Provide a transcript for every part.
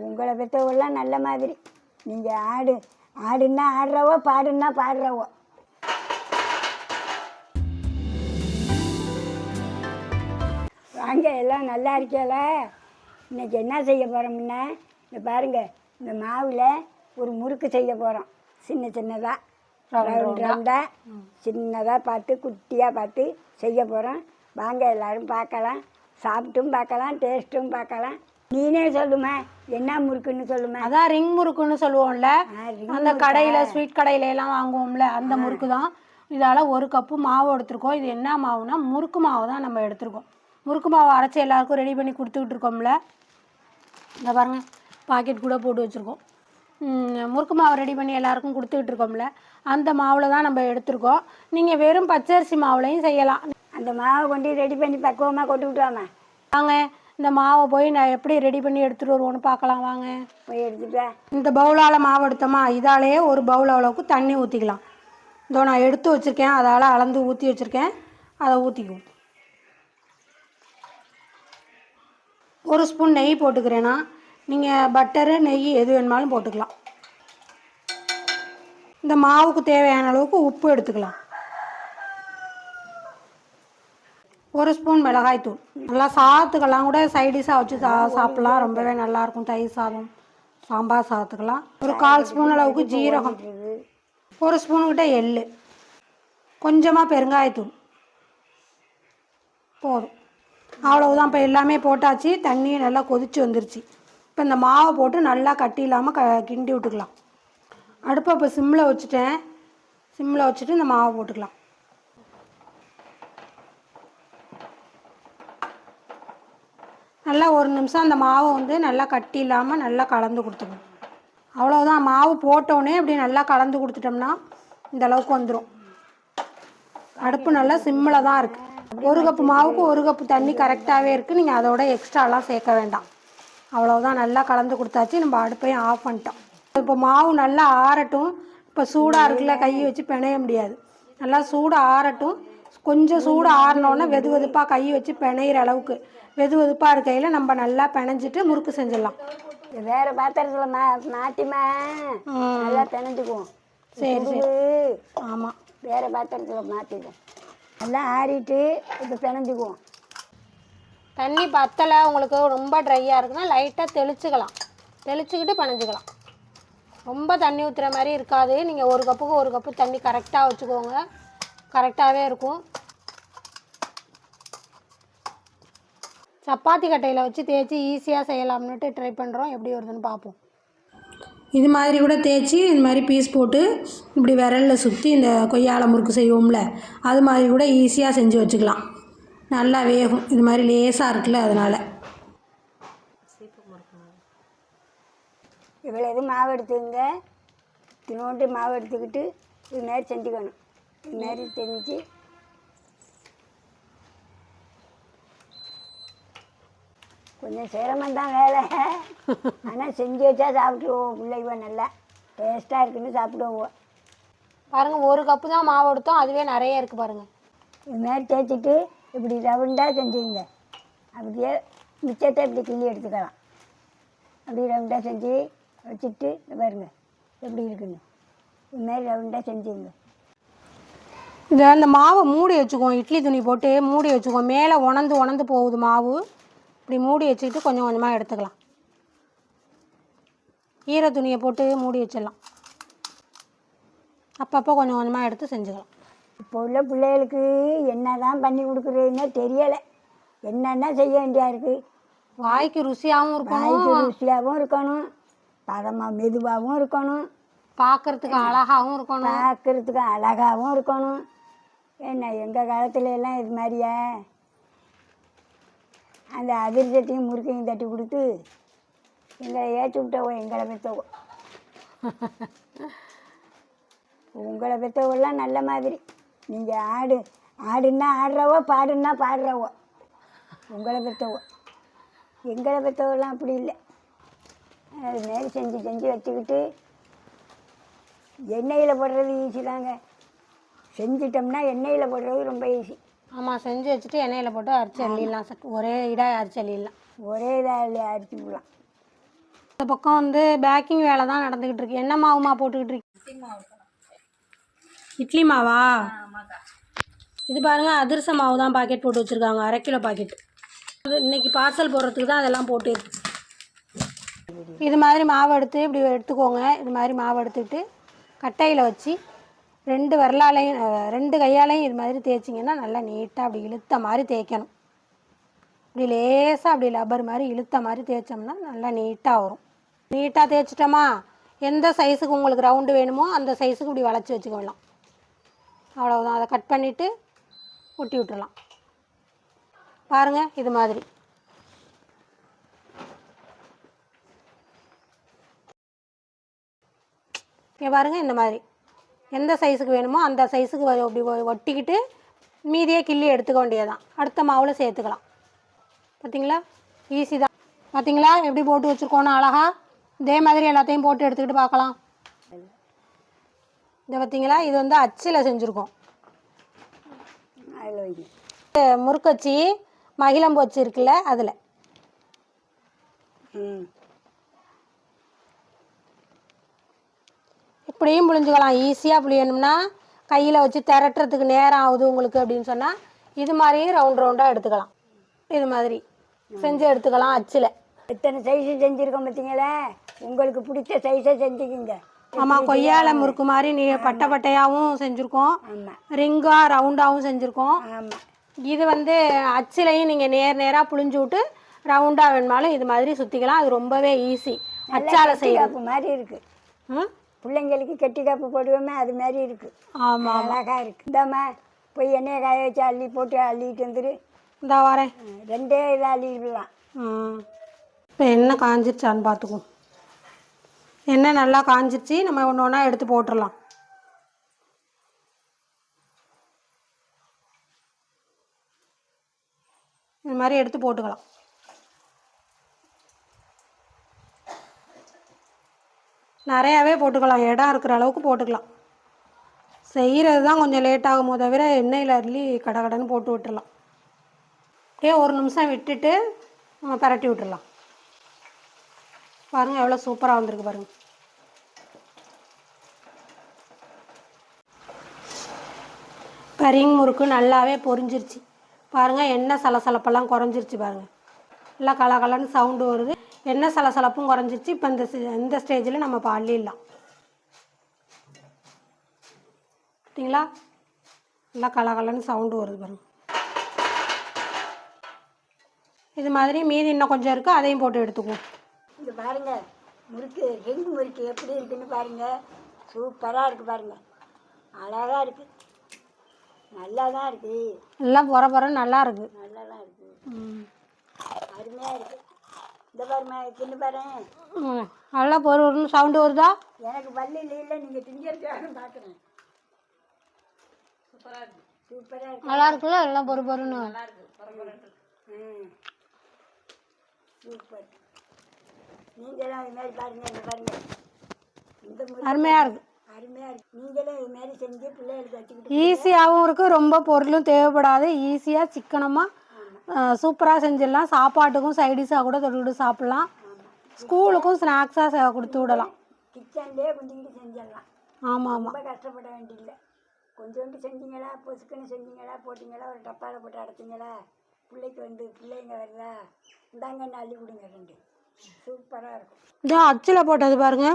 உங்களை பெற்றவெல்லாம் நல்ல மாதிரி. நீங்கள் ஆடு ஆடுன்னா ஆடுறவோ பாடுன்னா பாடுறவோ. வாங்க எல்லாம் நல்லா இருக்கல இன்னைக்கு என்ன செய்ய போகிறோம்னா இந்த பாருங்க இந்த மாவில் ஒரு முறுக்கு செய்ய போகிறோம் சின்ன சின்னதாக ரவுண்ட். ரவுண்டாக சின்னதாக பார்த்து குட்டியாக பார்த்து செய்ய போகிறோம் வாங்க எல்லாரும் பார்க்கலாம். சாப்பிட்டும் பார்க்கலாம் டேஸ்ட்டும் பார்க்கலாம். நீனே சொல்லுமா என்ன முறுக்குன்னு சொல்லுமா. அதான் ரிங் முறுக்குன்னு சொல்லுவோம்ல. அந்த கடையில் ஸ்வீட் கடையில எல்லாம் வாங்குவோம்ல அந்த முறுக்கு தான் இதால் ஒரு கப்பு மாவு எடுத்திருக்கோம். இது என்ன மாவுனா முறுக்கு மாவு தான் நம்ம எடுத்திருக்கோம். முறுக்கு மாவு அரைச்சி எல்லாருக்கும் ரெடி பண்ணி கொடுத்துக்கிட்டு இருக்கோம்ல. இந்த பாருங்க பாக்கெட் கூட போட்டு வச்சுருக்கோம். முறுக்கு மாவு ரெடி பண்ணி எல்லாருக்கும் கொடுத்துக்கிட்டு இருக்கோம்ல. அந்த மாவில் தான் நம்ம எடுத்திருக்கோம். நீங்கள் வெறும் பச்சரிசி மாவுலையும் செய்யலாம். அந்த மாவை கொண்டு ரெடி பண்ணி பக்குவமாக கொண்டு விட்டுவாமா வாங்க இந்த மாவை போய் நான் எப்படி ரெடி பண்ணி எடுத்துகிட்டு வருவோன்னு பார்க்கலாம் வாங்க. போய் எடுத்துட்டு வா. இந்த பவுலால் மாவு எடுத்தோமா இதாலேயே ஒரு பவுல் அளவுக்கு தண்ணி ஊற்றிக்கலாம் இதோ நான் எடுத்து வச்சுருக்கேன் அதால் அளந்து ஊற்றி வச்சுருக்கேன் அதை ஊற்றிக்குவோம் ஒரு ஸ்பூன் நெய் போட்டுக்கிறேன்னா நீங்கள் பட்டரு நெய் எது வேணுமாலும் போட்டுக்கலாம். இந்த மாவுக்கு தேவையான அளவுக்கு உப்பு எடுத்துக்கலாம். ஒரு ஸ்பூன் மிளகாய்த்தூள். நல்லா சாதத்துக்கெல்லாம் கூட சைடிஷாக வச்சு சா சாப்பிட்லாம். ரொம்பவே நல்லாயிருக்கும் தயிர் சாதம் சாம்பார் சாதத்துக்கெல்லாம். ஒரு கால் ஸ்பூன் அளவுக்கு ஜீரகம் ஒரு ஸ்பூனுக்கிட்ட எள் எள்ளு கொஞ்சமாக பெருங்காயத்தூள். போதும். அவ்வளவுதான். இப்போ எல்லாமே போட்டாச்சு. தண்ணியை நல்லா கொதிச்சு வந்துருச்சு. இப்போ இந்த மாவை போட்டு நல்லா கட்டி இல்லாமல் க கிண்டி விட்டுக்கலாம். அடுப்பை இப்போ சிம்மில் வச்சுட்டேன். சிம்மில் வச்சுட்டு இந்த மாவை போட்டுக்கலாம். நல்லா ஒரு நிமிஷம் அந்த மாவை வந்து நல்லா கட்டி இல்லாமல் நல்லா கலந்து கொடுத்துக்கணும். அவ்வளோதான் மாவு போட்டோடனே அப்படி நல்லா கலந்து கொடுத்துட்டோம்னா இந்த அளவுக்கு வந்துடும் அடுப்பு நல்லா சிம்மில் தான் இருக்குது ஒரு கப்பு மாவுக்கு ஒரு கப்பு தண்ணி கரெக்டாகவே இருக்குது நீங்கள் அதோட எக்ஸ்ட்ராலாம் சேர்க்க வேண்டாம். அவ்வளோதான் நல்லா கலந்து கொடுத்தாச்சு. நம்ம அடுப்பையும் ஆஃப் பண்ணிட்டோம். இப்போ மாவு நல்லா ஆறட்டும். இப்போ சூடாக இருக்குல்ல கையை வச்சு பிணைய முடியாது. நல்லா சூடாக ஆறட்டும். கொஞ்சம் சூடு ஆறினோடனே வெது வெதுப்பாக கையை வச்சு பிணையிற அளவுக்கு. வெது வெதுப்பாக இருக்கையில் நம்ம நல்லா பிணைஞ்சிட்டு முறுக்கு செஞ்சிடலாம். வேற பாத்திரத்தில் மா மாட்டிமா? நல்லா பிணைஞ்சுக்குவோம். சரி சரி. ஆமாம் வேற பாத்திரத்தில் மாற்றிடுவோம் நல்லா ஆறிட்டு இப்போ பிணைஞ்சுக்குவோம். தண்ணி பத்தலை உங்களுக்கு ரொம்ப ட்ரையாக இருக்குன்னா லைட்டாக தெளிச்சுக்கலாம். தெளிச்சுக்கிட்டு பனைஞ்சிக்கலாம் ரொம்ப தண்ணி ஊற்றுற மாதிரி இருக்காது. நீங்கள் ஒரு கப்புக்கு ஒரு கப்பு தண்ணி கரெக்டாக வச்சுக்கோங்க. கரெக்டாகவே இருக்கும். சப்பாத்தி கட்டையில் வச்சு தேய்ச்சி ஈஸியாக செய்யலாம்னுட்டு ட்ரை பண்ணுறோம் எப்படி வருதுன்னு பார்ப்போம். இது மாதிரி கூட தேய்ச்சி இது மாதிரி பீஸ் போட்டு இப்படி விரலில் சுற்றி இந்த கொய்யால முறுக்கு செய்வோம்ல அது மாதிரி கூட ஈஸியாக செஞ்சு வச்சுக்கலாம். நல்லா வேகும். இது மாதிரி லேசாக இருக்குல்ல அதனால். இவ்வளோ இது மாவு எடுத்துங்க. தினோண்டு மாவு எடுத்துக்கிட்டு இது மாதிரி செஞ்சுக்கணும். இது மாதிரி செஞ்சு கொஞ்சம் சிரமம் தான் வேலை. ஆனால் செஞ்சு வச்சா சாப்பிட்ருவோம் பிள்ளைவ நல்லா. டேஸ்ட்டாக இருக்குன்னு சாப்பிடுவோம். பாருங்கள் ஒரு கப்பு தான் மாவு எடுத்தோம் அதுவே நிறைய இருக்குது பாருங்கள் இது மாதிரி தேய்ச்சிட்டு இப்படி ரவுண்டாக செஞ்சுங்க. அப்படியே மிச்சத்தை இப்படி கிள்ளி எடுத்துக்கலாம். அப்படி ரவுண்டாக செஞ்சு வச்சுட்டு பாருங்க எப்படி இருக்குன்னு. இது மாதிரி ரவுண்டாக செஞ்சுங்க. இதை அந்த மாவை மூடி வச்சுக்குவோம். இட்லி துணி போட்டு மூடி வச்சுக்குவோம். மேலே உணர்ந்து உணர்ந்து போகுது மாவு. இப்படி மூடி வச்சுக்கிட்டு கொஞ்சம் கொஞ்சமாக எடுத்துக்கலாம். ஈர துணியை போட்டு மூடி வச்சிடலாம். அப்பப்போ கொஞ்சம் கொஞ்சமாக எடுத்து செஞ்சுக்கலாம். இப்போ உள்ள பிள்ளைகளுக்கு என்ன தான் பண்ணி கொடுக்குறதுன்னே தெரியலை. என்னென்ன செய்ய வேண்டியா இருக்குது வாய்க்கு ருசியாகவும் இருக்கணும். வாய்க்கு ருசியாகவும் இருக்கணும். பதமாக மெதுவாகவும் இருக்கணும். பார்க்கறதுக்கு அழகாகவும் இருக்கணும். பார்க்குறதுக்கு அழகாகவும் இருக்கணும். என்ன எங்கள் காலத்துல எல்லாம் இது மாதிரியா? அந்த அதிர்ஷ்டத்தையும் முறுக்கையும் தட்டி கொடுத்து எங்களை ஏற்றி விட்டவோ எங்களை பெற்றவோ உங்களை பெற்றவெல்லாம் நல்ல மாதிரி. நீங்கள் ஆடு ஆடுன்னா ஆடுறவோ பாடுன்னா பாடுறவோ. உங்களை பெற்றவோ எங்களை பெற்றவெல்லாம் அப்படி இல்லை. அது மாரி செஞ்சு செஞ்சு வச்சுக்கிட்டு எண்ணெயில் போடுறது ஈஸி தாங்க. செஞ்சிட்டோம்னா எண்ணெயில் போடுறது ரொம்ப ஈஸி ஆமாம் செஞ்சு வச்சுட்டு எண்ணெயில் போட்டு அரிச்சு அள்ளிடலாம். சட் ஒரே இடாக அரிச்சு அள்ளிடலாம். ஒரே இதாக அரிசி போடலாம் இந்த பக்கம் வந்து பேக்கிங் வேலை தான் நடந்துக்கிட்டு இருக்கு. என்ன மாவுமா போட்டுக்கிட்டு இருக்கு இட்லி மாவா இது பாருங்க அதிரச மாவு தான் பாக்கெட் போட்டு வச்சுருக்காங்க. அரை கிலோ பாக்கெட் இது இன்னைக்கு பார்சல் போடுறதுக்கு தான் அதெல்லாம் போட்டு இருக்கு. இது மாதிரி மாவு எடுத்து இப்படி எடுத்துக்கோங்க. இது மாதிரி மாவு எடுத்துக்கிட்டு கட்டையில் வச்சு ரெண்டு வரலாலையும் ரெண்டு கையாலையும் இது மாதிரி தேய்ச்சிங்கன்னா நல்லா நீட்டாக அப்படி இழுத்த மாதிரி தேய்க்கணும். இப்படி லேசாக அப்படி லப்பர் மாதிரி இழுத்த மாதிரி தேய்ச்சோம்னா நல்லா நீட்டாக வரும். நீட்டாக தேய்ச்சிட்டோமா எந்த சைஸுக்கு உங்களுக்கு ரவுண்டு வேணுமோ அந்த சைஸுக்கு இப்படி வளைச்சி வச்சுக்கலாம். அவ்வளோதான் அதை கட் பண்ணிவிட்டு ஒட்டி விட்டுடலாம் பாருங்கள் இது மாதிரி. இங்கே பாருங்கள் இந்த மாதிரி. எந்த சைஸுக்கு வேணுமோ அந்த சைஸுக்கு அப்படி ஒட்டிக்கிட்டு மீதியே கிள்ளி எடுத்துக்க வேண்டியதுதான். அடுத்த மாவில் சேர்த்துக்கலாம். பார்த்தீங்களா ஈஸி தான். பார்த்தீங்களா எப்படி போட்டு வச்சுருக்கோன்னு அழகாக இதே மாதிரி எல்லாத்தையும் போட்டு எடுத்துக்கிட்டு பார்க்கலாம். இதை பார்த்தீங்களா இது வந்து அச்சில் செஞ்சுருக்கோம். அதில் முறுக்கச்சி மகிழம்பு வச்சு இருக்குல்ல அதில். ம். இப்படியும் புழிஞ்சுக்கலாம் ஈஸியாக புளியணும்னா கையில் வச்சு திரட்டுறதுக்கு நேரம் ஆகுது உங்களுக்கு அப்படின்னு சொன்னால் இது மாதிரியும் ரவுண்ட் ரவுண்டாக எடுத்துக்கலாம். இது மாதிரி செஞ்சு எடுத்துக்கலாம் அச்சில். எத்தனை சைஸு செஞ்சுருக்கோம் பார்த்தீங்களா? உங்களுக்கு பிடிச்ச சைஸை செஞ்சுக்கிங்க. ஆமாம் கொய்யால முறுக்கு மாதிரி நீ பட்டை பட்டையாகவும் செஞ்சுருக்கோம். ரிங்காக ரவுண்டாகவும் செஞ்சுருக்கோம். இது வந்து அச்சிலையும் நீங்கள் நேர் நேராக புழிஞ்சு விட்டு ரவுண்டாக வேணுமாலும் இது மாதிரி சுற்றிக்கலாம் அது ரொம்பவே ஈஸி அச்சால செய்யறது. மாதிரி இருக்கு. ம்? பிள்ளைங்களுக்கு கெட்டி காப்பு போடுவோமே அது மாதிரி இருக்கு. ஆமாம் அழகா இருக்கு. இந்தாம்மா போய் எண்ணெயை காய வச்சு அள்ளி போட்டு அள்ளிட்டு வந்துரு. இந்த வரேன். ரெண்டே இதை அள்ளிடலாம். இப்போ எண்ணெய் காஞ்சிருச்சான்னு பார்த்துக்குவோம் எண்ணெய் நல்லா காஞ்சிருச்சு நம்ம ஒன்று ஒன்றா எடுத்து போட்டுடலாம் இது மாதிரி எடுத்து போட்டுக்கலாம். நிறையாவே போட்டுக்கலாம். இடம் இருக்கிற அளவுக்கு போட்டுக்கலாம். செய்கிறது தான் கொஞ்சம் லேட் ஆகுமோ தவிர எண்ணெயில் அள்ளி கடகடன்னு போட்டு விட்டுடலாம் அப்படியே ஒரு நிமிஷம் விட்டுட்டு நம்ம பரட்டி விட்டுடலாம் பாருங்கள் எவ்வளோ சூப்பராக வந்திருக்கு பாருங்கள் கரிங் முறுக்கு நல்லாவே பொரிஞ்சிருச்சு. பாருங்கள் எண்ணெய் சலசலப்பெல்லாம் குறைஞ்சிருச்சு பாருங்கள் நல்லா கலகலன்னு சவுண்டு வருது. எண்ணெய் சலசலப்பும் குறைஞ்சிருச்சு. இப்போ இந்த இந்த ஸ்டேஜில் நம்ம அள்ளிடலாம் பார்த்தீங்களா நல்லா கலகலன்னு சவுண்டு வருது பாருங்கள் இது மாதிரி மீதி இன்னும் கொஞ்சம் இருக்குது அதையும் போட்டு எடுத்துக்குவோம். இங்க பாருங்க. முறுக்கு ரிங் முறுக்கு எப்படி இருக்குன்னு பாருங்க. சூப்பராக இருக்கு பாருங்க. அழகா இருக்கு. நல்லா தான் இருக்கு. எல்லாம் பொற பொற நல்லா இருக்கு. நல்லா தான் இருக்கு அருமையாக இருக்கு. இந்த பாருமா தின்னு பாரு. நல்லா பொறு பொருன்னு சவுண்டு வருதா? எனக்கு பல்லு இல்லை நீங்கள் திங்கிறதுக்காக பார்க்குறேன் சூப்பராக இருக்கு. சூப்பராக இருக்கு. நல்லா இருக்குல்ல எல்லாம் பொறு பொருன்னு ம். சூப்பர். நீங்களும் இது மாதிரி பாருங்க இந்த பாருங்க. இந்த அருமையாக இருக்கு. அருமையாக இருக்கு. நீங்களும் இது மாதிரி செஞ்சு பிள்ளைகளுக்கு வச்சுக்கிட்டு ஈஸியாகவும் இருக்குது ரொம்ப பொருளும் தேவைப்படாது. ஈஸியாக சிக்கனமாக சூப்பராக செஞ்சிடலாம். சாப்பாட்டுக்கும் சைடிஷாக கூட தொட்டுக்கிட்டு சாப்பிட்லாம். ஸ்கூலுக்கும் ஸ்நாக்ஸாக கொடுத்து விடலாம். கிச்சன்லேயே கொஞ்சிக்கிட்டு செஞ்சிடலாம். ஆமாம் ஆமாம் கஷ்டப்பட வேண்டியதில்லை. கொஞ்சோண்டு செஞ்சீங்களா? பொசுக்குன்னு செஞ்சீங்களா? போட்டிங்களா? ஒரு டப்பாவில் போட்டு அடைச்சிங்களா? பிள்ளைக்கு வந்து பிள்ளைங்க வருதா இந்தாங்கன்னு அள்ளி கொடுங்க ரெண்டு. சூப்பராக இருக்கும். இதோ அச்சில் போட்டது பாருங்க.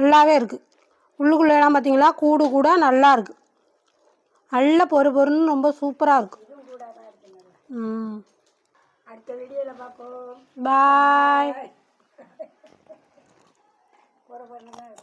நல்லாவே இருக்குது உள்ளுக்குள்ளெல்லாம் பார்த்தீங்களா கூடு கூட நல்லா இருக்கு. நல்ல பொறு பொறுன்னு ரொம்ப சூப்பராக இருக்கு இதுவும் கூட தான் இருக்கு நல்லா ம் அடுத்த வீடியோவில் பார்ப்போம். பாய் போகிற பண்ண தான்